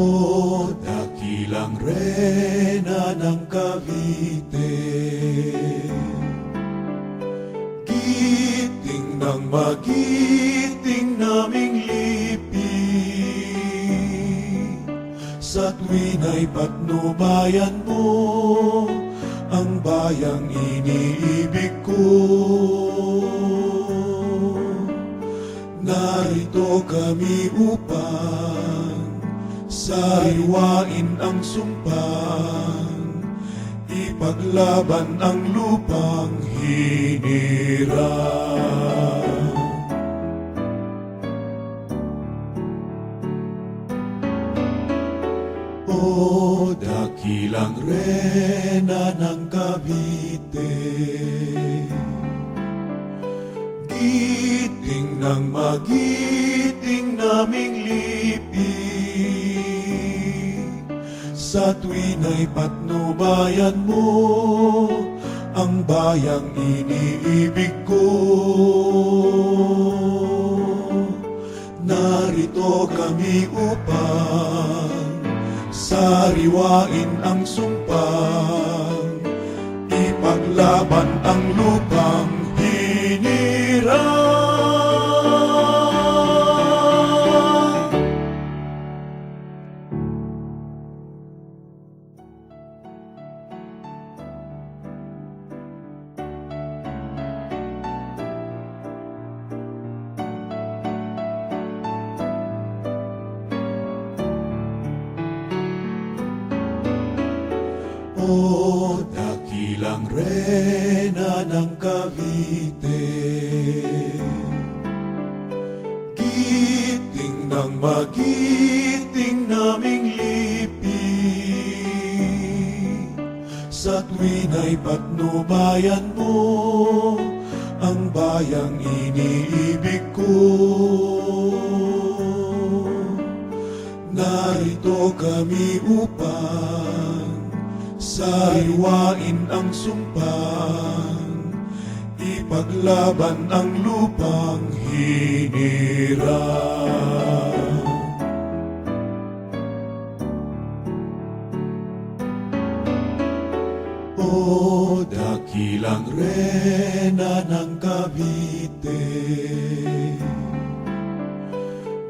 O dakilang rena ng Cavite. Giting ng magiting naming lipi. Sa tuwin ay patnubayan mo Ang bayang iniibig ko. Narito kami upang Sariwain ang sumpang Ipaglaban ang lupang hinirang. O dakilang rena ng Cavite Giting ng magiting Sa tuwin ay patnubayan mo Ang bayang iniibig ko. Narito kami upang Sariwain ang sumpang Ipaglaban ang lupang hinirang O dakilang rena ng Cavite. Giting ng magiting naming lipi. Sa tuwin ay patnubayan mo Ang bayang iniibig ko. Narito kami upang Sariwain ang sumpang Ipaglaban ang lupang hinirang. O dakilang rena ng Cavite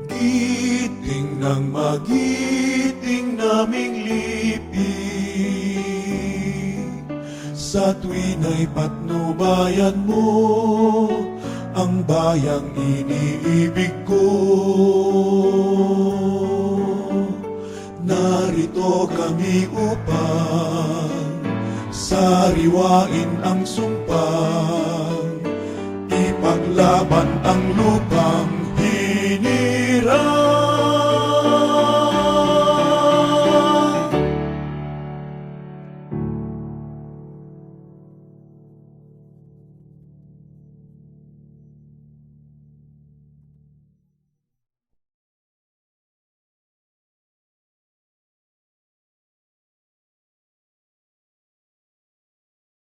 Giting ng magiting naming lipi Sa tuwin ay patnubayan mo Ang bayang iniibig ko. Narito kami upang Sariwain ang sumpang Ipaglaban ang lupang